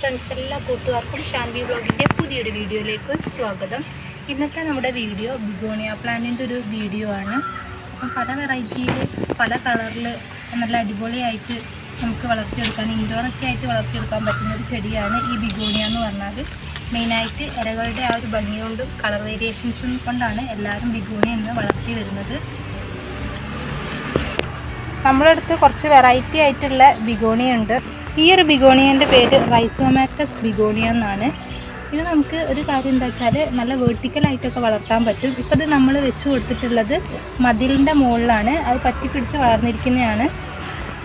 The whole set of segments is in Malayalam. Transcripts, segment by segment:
ഫ്രണ്ട്സ് എല്ലാ കൂട്ടുകാർക്കും ഷാൻവി വ്ളോഗിന്റെ പുതിയൊരു വീഡിയോയിലേക്ക് സ്വാഗതം. ഇന്നത്തെ നമ്മുടെ വീഡിയോ ബിഗോണിയ പ്ലാന്റിന്റെ ഒരു വീഡിയോ ആണ്. അപ്പം പല വെറൈറ്റിയിൽ പല കളറിൽ നല്ല അടിപൊളിയായിട്ട് നമുക്ക് വളർത്തിയെടുക്കാൻ ഇൻഡോറൊക്കെ ആയിട്ട് വളർത്തിയെടുക്കാൻ പറ്റുന്ന ഒരു ചെടിയാണ് ഈ ബിഗോണിയ എന്ന് പറഞ്ഞാൽ മെയിനായിട്ട് ഇരകളുടെ ആ ഒരു ഭംഗി കൊണ്ടും കളർ വേരിയേഷൻസും കൊണ്ടാണ് എല്ലാവരും ബിഗോണിയ എന്ന് വളർത്തി വരുന്നത്. നമ്മുടെ അടുത്ത് കുറച്ച് വെറൈറ്റി ആയിട്ടുള്ള ബിഗോണിയ ഉണ്ട്. ഈ ഒരു ബിഗോണിയന്റെ പേര് റൈസോമാറ്റസ് ബിഗോണിയ എന്നാണ്. ഇത് നമുക്ക് ഒരു കാര്യം എന്താ വെച്ചാൽ നല്ല വേർട്ടിക്കലായിട്ടൊക്കെ വളർത്താൻ പറ്റും. ഇപ്പോൾ ഇത് നമ്മൾ വെച്ച് കൊടുത്തിട്ടുള്ളത് മതിലിന്റെ മുകളിലാണ്. അത് പറ്റി പിടിച്ച് വളർന്നിരിക്കുന്നതാണ്.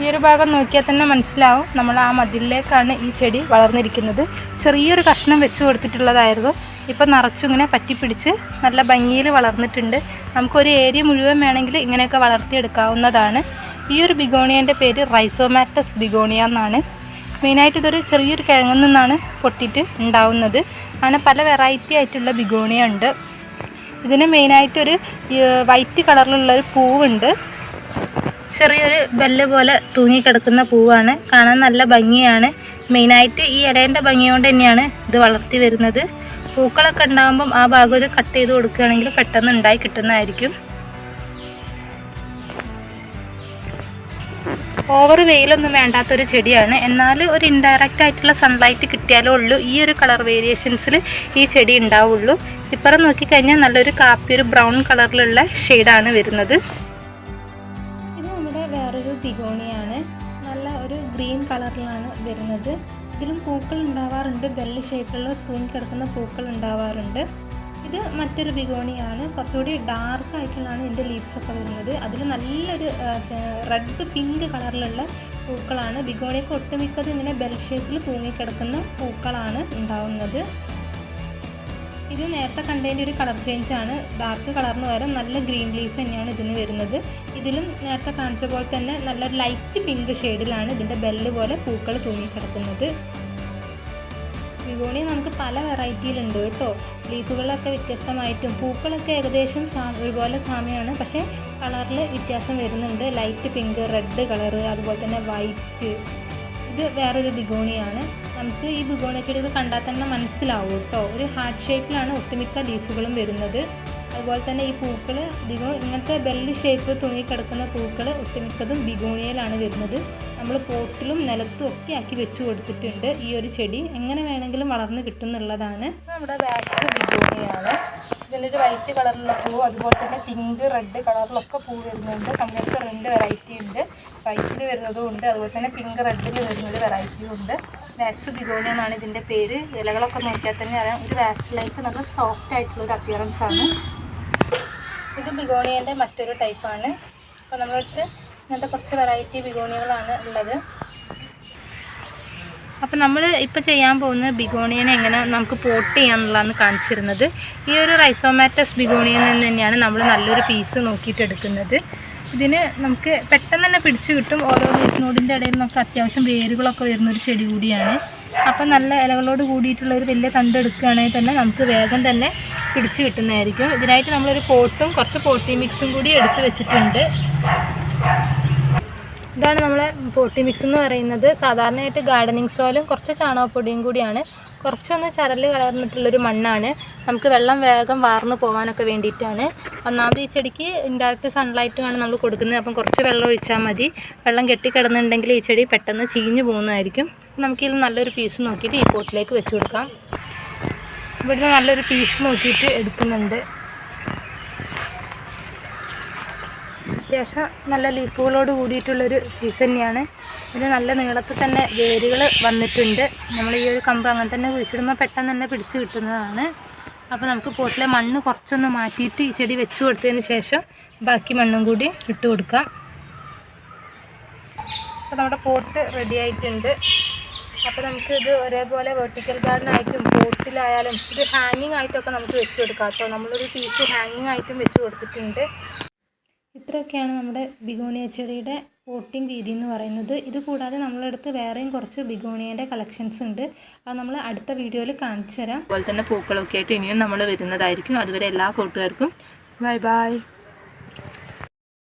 ഈ ഒരു ഭാഗം നോക്കിയാൽ തന്നെ മനസ്സിലാവും. നമ്മൾ ആ മതിലിലേക്കാണ് ഈ ചെടി വളർന്നിരിക്കുന്നത്. ചെറിയൊരു കഷ്ണം വെച്ച് കൊടുത്തിട്ടുള്ളതായിരുന്നു. ഇപ്പോൾ നിറച്ചും ഇങ്ങനെ പറ്റിപ്പിടിച്ച് നല്ല ഭംഗിയിൽ വളർന്നിട്ടുണ്ട്. നമുക്കൊരു ഏരിയ മുഴുവൻ വേണമെങ്കിൽ ഇങ്ങനെയൊക്കെ വളർത്തിയെടുക്കാവുന്നതാണ്. ഈ ഒരു ബിഗോണിയന്റെ പേര് റൈസോമാറ്റസ് ബിഗോണിയ എന്നാണ്. മെയിനായിട്ട് ഇതൊരു ചെറിയൊരു കിഴങ്ങിൽ നിന്നാണ് പൊട്ടിയിട്ട് ഉണ്ടാവുന്നത്. അങ്ങനെ പല വെറൈറ്റി ആയിട്ടുള്ള ബിഗോണിയ ഉണ്ട്. ഇതിന് മെയിനായിട്ടൊരു വൈറ്റ് കളറിലുള്ള ഒരു പൂവുണ്ട്. ചെറിയൊരു ബെല്ല് പോലെ തൂങ്ങിക്കിടക്കുന്ന പൂവാണ്. കാണാൻ നല്ല ഭംഗിയാണ്. മെയിനായിട്ട് ഈ ഇലേന്റെ ഭംഗി കൊണ്ട് തന്നെയാണ് ഇത് വളർത്തി വരുന്നത്. പൂക്കളൊക്കെ ഉണ്ടാകുമ്പം ആ ഭാഗം ഒരു കട്ട് ചെയ്ത് കൊടുക്കുകയാണെങ്കിൽ പെട്ടെന്ന് ഉണ്ടായി കിട്ടുന്നതായിരിക്കും. ഓവർ വെയിലൊന്നും വേണ്ടാത്തൊരു ചെടിയാണ്. എന്നാൽ ഒരു ഇൻഡയറക്റ്റ് ആയിട്ടുള്ള സൺലൈറ്റ് കിട്ടിയാലേ ഉള്ളൂ. ഈ ഒരു കളർ വേരിയേഷൻസിൽ ഈ ചെടി ഉണ്ടാവുള്ളൂ. ഇപ്പുറം നോക്കിക്കഴിഞ്ഞാൽ നല്ലൊരു കാപ്പി ഒരു ബ്രൗൺ കളറിലുള്ള ഷെയ്ഡാണ് വരുന്നത്. ഇത് നമ്മുടെ വേറൊരു ബിഗോണിയാണ്. നല്ല ഒരു ഗ്രീൻ കളറിലാണ് വരുന്നത്. ഇതിലും പൂക്കൾ ഉണ്ടാവാറുണ്ട്. ബെല്ല് ഷേപ്പിലുള്ള തൂങ്ങി കിടക്കുന്ന പൂക്കൾ ഉണ്ടാവാറുണ്ട്. ഇത് മറ്റൊരു ബിഗോണിയാണ്. കുറച്ചുകൂടി ഡാർക്ക് ആയിട്ടുള്ളതാണ് ഇതിന്റെ ലീവ്സ് ഒക്കെ വരുന്നത്. അതിൽ നല്ലൊരു റെഡ് പിങ്ക് കളറിലുള്ള പൂക്കളാണ്. ബിഗോണിയൊക്കെ ഒട്ടുമിക്കത് ഇങ്ങനെ ബെൽ ഷേപ്പിൽ തൂങ്ങിക്കിടക്കുന്ന പൂക്കളാണ് ഉണ്ടാവുന്നത്. ഇത് നേരത്തെ കണ്ടതിന്റെ ഒരു കളർ ചേഞ്ച് ആണ്. ഡാർക്ക് കളറിന് പകരം നല്ല ഗ്രീൻ ലീഫ് തന്നെയാണ് ഇതിന് വരുന്നത്. ഇതിലും നേരത്തെ കാണിച്ച പോലെ തന്നെ നല്ല ലൈറ്റ് പിങ്ക് ഷെയ്ഡിലാണ് ഇതിന്റെ ബെല്ല് പോലെ പൂക്കൾ തൂങ്ങിക്കിടക്കുന്നത്. ബിഗോണി നമുക്ക് പല വെറൈറ്റിയിലുണ്ട് കേട്ടോ. ലീഫുകളൊക്കെ വ്യത്യസ്തമായിട്ടും പൂക്കളൊക്കെ ഏകദേശം സാ ഒരുപോലെ സാമ്യമാണ്. പക്ഷേ കളറിൽ വ്യത്യാസം വരുന്നുണ്ട്. ലൈറ്റ് പിങ്ക് റെഡ് കളറ് അതുപോലെ തന്നെ വൈറ്റ്. ഇത് വേറൊരു ബിഗോണിയാണ്. നമുക്ക് ഈ ബിഗോണി ചെടികൾ കണ്ടാൽ തന്നെ മനസ്സിലാവും കേട്ടോ ഒരു ഹാർട്ട് ഷേപ്പിലാണ് ഒട്ടുമിക്ക ലീഫുകളും വരുന്നത്. അതുപോലെ തന്നെ ഈ പൂക്കൾ അധികം ഇങ്ങനത്തെ ബെല്ല് ഷേപ്പ് തൂങ്ങിക്കിടക്കുന്ന പൂക്കൾ ഒട്ടുമിക്കതും ബിഗോണിയയിലാണ് വരുന്നത്. നമ്മൾ പോട്ടിലും നിലത്തും ഒക്കെ ആക്കി വെച്ചു കൊടുത്തിട്ടുണ്ട്. ഈ ഒരു ചെടി എങ്ങനെ വേണമെങ്കിലും വളർന്ന് കിട്ടും എന്നുള്ളതാണ്. നമ്മുടെ വാക്സ് ബിഗോണിയാണ്. ഇതിലൊരു വൈറ്റ് കളറിലുള്ള പൂ അതുപോലെ തന്നെ പിങ്ക് റെഡ് കളറിലൊക്കെ പൂ വരുന്നുണ്ട്. നമ്മൾക്ക് രണ്ട് വെറൈറ്റി ഉണ്ട്. വൈറ്റിൽ വരുന്നതും ഉണ്ട്. അതുപോലെ തന്നെ പിങ്ക് റെഡിൽ വരുന്നൊരു വെറൈറ്റിയും ഉണ്ട്. വാക്സ് ബിഗോണിയ എന്നാണ് ഇതിന്റെ പേര്. ഇലകളൊക്കെ നോക്കിയാൽ തന്നെ അറിയാം. ഒരു വാക്സിലേക്ക് നല്ല സോഫ്റ്റ് ആയിട്ടുള്ള ഒരു അപ്പിയറൻസ് ആണ്. ഇത് ബിഗോണിയന്റെ മറ്റൊരു ടൈപ്പാണ്. അപ്പോൾ നമ്മളടുത്ത് ഇങ്ങനത്തെ കുറച്ച് വെറൈറ്റി ബിഗോണിയകളാണ് ഉള്ളത്. അപ്പോൾ നമ്മൾ ഇപ്പോൾ ചെയ്യാൻ പോകുന്നത് ബിഗോണിയനെ എങ്ങനെ നമുക്ക് പോട്ട് ചെയ്യാന്നുള്ളതാണ് കാണിച്ചിരുന്നത്. ഈ ഒരു റൈസോമാറ്റസ് ബിഗോണിയൻ നിന്ന് തന്നെയാണ് നമ്മൾ നല്ലൊരു പീസ് നോക്കിയിട്ട് എടുക്കുന്നത്. ഇതിന് നമുക്ക് പെട്ടെന്ന് തന്നെ പിടിച്ചു കിട്ടും. ഓരോ നോടിന്റെ ഇടയിൽ നമുക്ക് അത്യാവശ്യം വേരുകളൊക്കെ വരുന്നൊരു ചെടി കൂടിയാണ്. അപ്പം നല്ല ഇലകളോട് കൂടിയിട്ടുള്ള ഒരു വലിയ തണ്ട് എടുക്കുകയാണെങ്കിൽ തന്നെ നമുക്ക് വേഗം തന്നെ പിടിച്ച് കിട്ടുന്നതായിരിക്കും. ഇതിനായിട്ട് നമ്മളൊരു പോട്ടും കുറച്ച് പോട്ടി മിക്സും കൂടി എടുത്ത് വെച്ചിട്ടുണ്ട്. ഇതാണ് നമ്മളെ പോട്ടി മിക്സ് എന്ന് പറയുന്നത്. സാധാരണയായിട്ട് ഗാർഡനിങ് സോയിലും കുറച്ച് ചാണകപ്പൊടിയും കൂടിയാണ്. കുറച്ചൊന്ന് ചരൽ കലർന്നിട്ടുള്ളൊരു മണ്ണാണ്. നമുക്ക് വെള്ളം വേഗം വാർന്നു പോകാനൊക്കെ വേണ്ടിയിട്ടാണ്. ഒന്നാമത് ഈ ചെടിക്ക് ഇൻഡയറക്റ്റ് സൺലൈറ്റുമാണ് നമ്മൾ കൊടുക്കുന്നത്. അപ്പം കുറച്ച് വെള്ളം ഒഴിച്ചാൽ മതി. വെള്ളം കെട്ടിക്കിടന്നുണ്ടെങ്കിൽ ഈ ചെടി പെട്ടെന്ന് ചീഞ്ഞു പോകുന്നതായിരിക്കും. നമുക്കിതിൽ നല്ലൊരു പീസ് നോക്കിയിട്ട് ഈ പോട്ടിലേക്ക് വെച്ച് കൊടുക്കാം. ഇവിടുന്ന് നല്ലൊരു പീസ് നോക്കിയിട്ട് എടുക്കുന്നുണ്ട്. അത്യാവശ്യം നല്ല ലീഫുകളോട് കൂടിയിട്ടുള്ളൊരു പീസ് തന്നെയാണ്. ഇതിന് നല്ല നീളത്തിൽ തന്നെ വേരുകൾ വന്നിട്ടുണ്ട്. നമ്മൾ ഈ ഒരു കമ്പ് അങ്ങനെ തന്നെ കുഴിച്ചിടുമ്പോൾ പെട്ടെന്ന് തന്നെ പിടിച്ച് കിട്ടുന്നതാണ്. അപ്പോൾ നമുക്ക് പോട്ടിലെ മണ്ണ് കുറച്ചൊന്ന് മാറ്റിയിട്ട് ഈ ചെടി വെച്ച് കൊടുത്തതിന് ശേഷം ബാക്കി മണ്ണും കൂടി ഇട്ട് കൊടുക്കാം. അപ്പോൾ നമ്മുടെ പോട്ട് റെഡി ആയിട്ടുണ്ട്. അപ്പോൾ നമുക്ക് ഇത് ഒരേപോലെ വെർട്ടിക്കൽ ഗാർഡൻ ആയിട്ടും പോട്ടിലായാലും ഇത് ഹാങ്ങിങ് ആയിട്ടൊക്കെ നമുക്ക് വെച്ച് കൊടുക്കാം കേട്ടോ. നമ്മളൊരു പീസ് ഹാങ്ങിങ് ആയിട്ടും വെച്ച് കൊടുത്തിട്ടുണ്ട്. ഇത്രയൊക്കെയാണ് നമ്മുടെ ബിഗോണിയ ചെടിയുടെ പോട്ടിംഗ് രീതി എന്ന് പറയുന്നത്. ഇത് കൂടാതെ നമ്മളടുത്ത് വേറെയും കുറച്ച് ബിഗോണിയന്റെ കളക്ഷൻസ് ഉണ്ട്. അത് നമ്മൾ അടുത്ത വീഡിയോയിൽ കാണിച്ചു തരാം. അതുപോലെ തന്നെ പൂക്കളൊക്കെ ആയിട്ട് ഇനിയും നമ്മൾ വരുന്നതായിരിക്കും. അതുവരെ എല്ലാ കൂട്ടുകാർക്കും ബൈ ബൈ